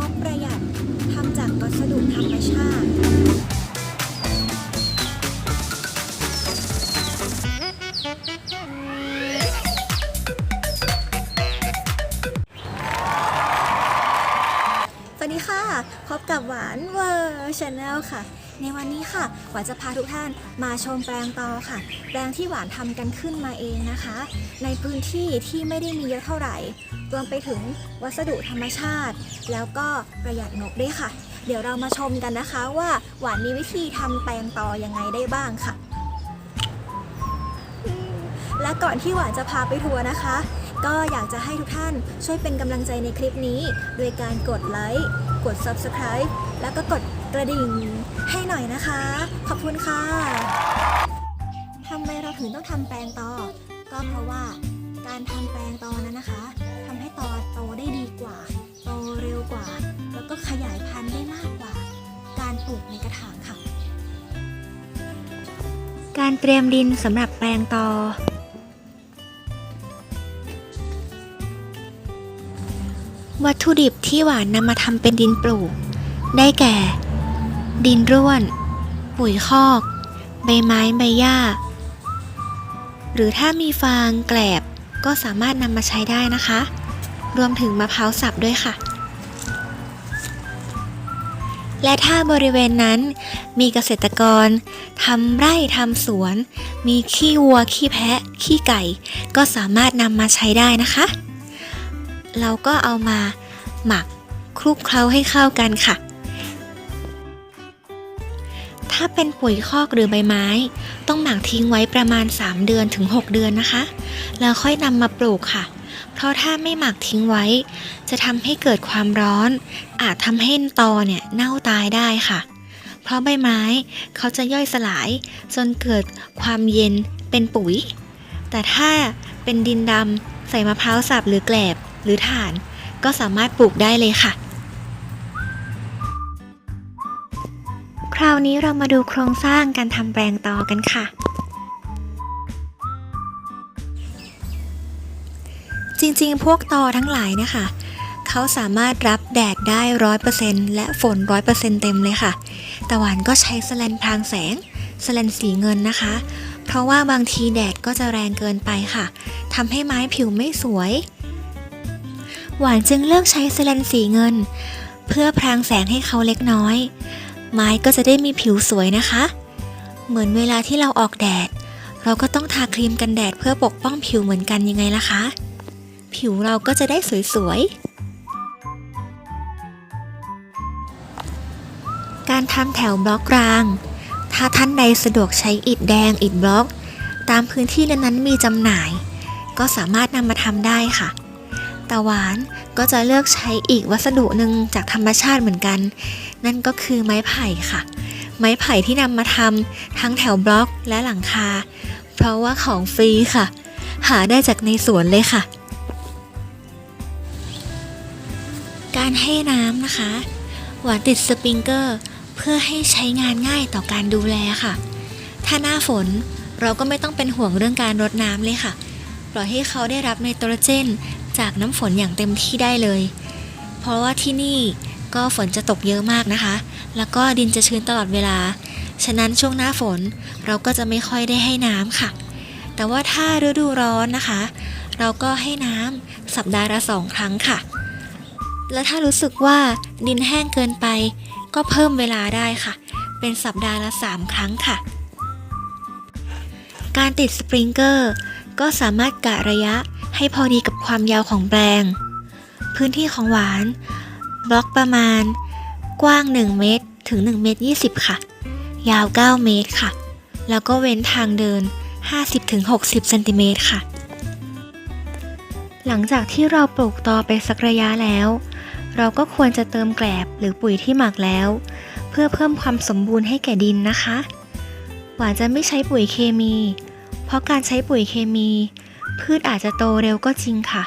งบประหยัดทำจากวัสดุ พบกับหวานเวอร์ชาแนลค่ะ ในวันนี้ค่ะ หวานจะพาทุกท่านมาชมแปลงตอค่ะ แปลงที่หวานทำกันขึ้นมาเองนะคะ ในพื้นที่ที่ไม่ได้มีเยอะเท่าไหร่รวมไปถึงวัสดุธรรมชาติ แล้วก็ประหยัดงบด้วยค่ะ เดี๋ยวเรามาชมกันนะคะว่าหวานมีวิธีทำแปลงตอยังไงได้บ้างค่ะ และก่อนที่หวานจะพาไปทัวร์นะคะ ก็อยากจะให้ทุกท่านช่วยเป็นกำลังใจในคลิปนี้ โดยการกดไลค์ กด Subscribe แล้วก็กดกระดิ่งให้หน่อยนะคะ ขอบคุณค่ะทำไมเราถึงต้องทำแปลงตอ ก็เพราะว่าการทำแปลงตอนั้นนะคะทำให้ตอโตได้ดีกว่า โตเร็วกว่า แล้วก็ขยายพันธุ์ได้มากกว่า การปลูกในกระถางค่ะ การเตรียมดินสำหรับแปลงตอ วัตถุดิบที่หวานนำมาทำเป็นดินปลูก ได้แก่ ดินร่วน ปุ๋ยคอก ใบไม้ใบหญ้า หรือถ้ามีฟางแกลบก็สามารถนำมาใช้ได้นะคะ รวมถึงมะพร้าวสับด้วยค่ะ และถ้าบริเวณนั้นมีเกษตรกรทำไร่ทำสวน มีขี้วัว ขี้แพะ ขี้ไก่ ก็สามารถนำมาใช้ได้นะคะ เราก็เอามาหมักคลุกเคล้าให้เข้ากันค่ะ ถ้าเป็นปุ๋ยคอกหรือใบไม้ ต้องหมักทิ้งไว้ประมาณ 3 เดือนถึง 6 เดือนนะคะ แล้วค่อยนำมาปลูกค่ะ เพราะถ้าไม่หมักทิ้งไว้ จะทำให้เกิดความร้อน อาจทำให้ตอเนี่ยเน่าตายได้ค่ะ เพราะใบไม้เขาจะย่อยสลาย จนเกิดความเย็นเป็นปุ๋ย แต่ถ้าเป็นดินดำใส่มะพร้าวสับหรือแกลบ หรือถ่าน ก็สามารถปลูกได้เลยค่ะ คราวนี้เรามาดูโครงสร้างการทำแปลงตอกันค่ะ จริงๆ พวกตอทั้งหลายนี่ยค่ะเขาสามารถรับแดดได้ร้อยเปอร์เซ็นต์และฝนร้อยเปอร์เซ็นต์เต็มเลยค่ะ แต่หวานก็ใช้สแลนพรางแสงสแลนสีเงินนะคะ เพราะว่าบางทีแดดก็จะแรงเกินไปค่ะ ทำให้ไม้ผิวไม่สวย หวานจึงเลือกใช้สแลนสีเงิน เพื่อพรางแสงให้เขาเล็กน้อย ไม้ก็จะได้มีผิวสวยนะคะ เหมือนเวลาที่เราออกแดด เราก็ต้องทาครีมกันแดดเพื่อปกป้องผิวเหมือนกันยังไงล่ะคะ ผิวเราก็จะได้สวยๆ การทำแถวบล็อกราง ถ้าท่านใดสะดวกใช้อิฐแดงอิฐบล็อก ตามพื้นที่นั้นๆมีจำหน่าย ก็สามารถนำมาทำได้ค่ะ แต่หวานก็จะเลือกใช้อีกวัสดุหนึ่งจากธรรมชาติเหมือนกัน นั่นก็คือไม้ไผ่ค่ะ ไม้ไผ่ที่นำมาทำทั้งแถวบล็อกและหลังคา เพราะว่าของฟรีค่ะ หาได้จากในสวนเลยค่ะ การให้น้ำนะคะ หวานติดสปริงเกอร์ เพื่อให้ใช้งานง่ายต่อการดูแลค่ะ ถ้าหน้าฝนเราก็ไม่ต้องเป็นห่วงเรื่องการรดน้ำเลยค่ะปล่อยให้เขาได้รับไนโตรเจน จากน้ำฝนอย่างเต็มที่ได้เลย เพราะว่าที่นี่ก็ฝนจะตกเยอะมากนะคะ แล้วก็ดินจะชื้นตลอดเวลา ฉะนั้นช่วงหน้าฝนเราก็จะไม่ค่อยได้ให้น้ำค่ะ แต่ว่าถ้าฤดูร้อนนะคะ เราก็ให้น้ำสัปดาห์ละสองครั้งค่ะ และถ้ารู้สึกว่าดินแห้งเกินไป ก็เพิ่มเวลาได้ค่ะ เป็นสัปดาห์ละ3ครั้งค่ะ การติดสปริงเกอร์ก็สามารถกะระยะ ให้พอดีกับความยาวของแปลง พื้นที่ของหวาน บล็อกประมาณ กว้าง 1 เมตรถึง1เมตร20 ค่ะ ยาว 9 เมตรค่ะ แล้วก็เว้นทางเดิน 50-60เซนติเมตรค่ะ หลังจากที่เราปลูกตอไปสักระยะแล้ว เราก็ควรจะเติมแกลบหรือปุ๋ยที่หมักแล้ว เพื่อเพิ่มความสมบูรณ์ให้แก่ดินนะคะ หวานจะไม่ใช้ปุ๋ยเคมี เพราะการใช้ปุ๋ยเคมี พืชอาจจะโตเร็วก็จริงค่ะ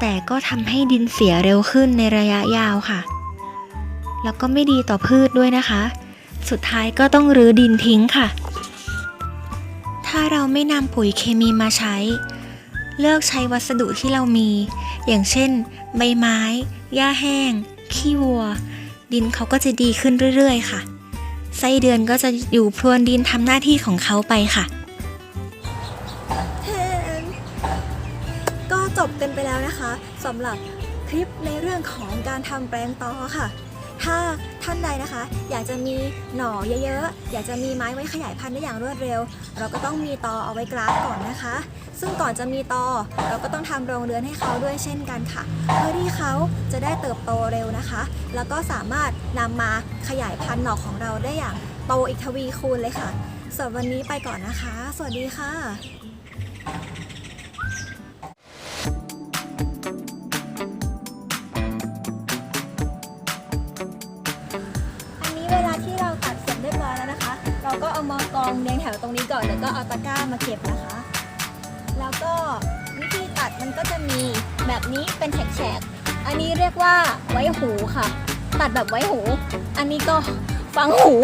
แต่ก็ทำให้ดินเสียเร็วขึ้นในระยะยาวค่ะ แล้วก็ไม่ดีต่อพืชด้วยนะคะ สุดท้ายก็ต้องรื้อดินทิ้งค่ะ ถ้าเราไม่นำปุ๋ยเคมีมาใช้ เลือกใช้วัสดุที่เรามี อย่างเช่น ใบไม้ หญ้าแห้ง ขี้วัว ดินเขาก็จะดีขึ้นเรื่อยๆ ค่ะไส้เดือนก็จะอยู่พรวนดินทำหน้าที่ของเขาไปค่ะ สำหรับคลิปในเรื่องของการทำแปลงตอค่ะ ถ้าท่านใดนะคะ อยากจะมีหน่อเยอะๆ อยากจะมีไม้ไว้ขยายพันธุ์ได้อย่างรวดเร็ว เราก็ต้องมีตอเอาไว้กราฟก่อนนะคะ ซึ่งก่อนจะมีตอเราก็ต้องทำโรงเรือนให้เขาด้วยเช่นกันค่ะ เพื่อที่เขาจะได้เติบโตเร็วนะคะ แล้วก็สามารถนำมาขยายพันธุ์หน่อของเราได้อย่างโตอีกทวีคูณเลยค่ะส่วนวันนี้ไปก่อนนะคะ สวัสดีค่ะ เราก็เอามากองเรียงแถวตรงนี้ก่อนแล้วก็เอาตะกร้ามาเก็บนะคะ แล้วก็วิธีตัดมันก็จะมีแบบนี้เป็นแฉกๆอันนี้เรียกว่าไว้หูค่ะ ตัดแบบไว้หู อันนี้ก็ฟังหู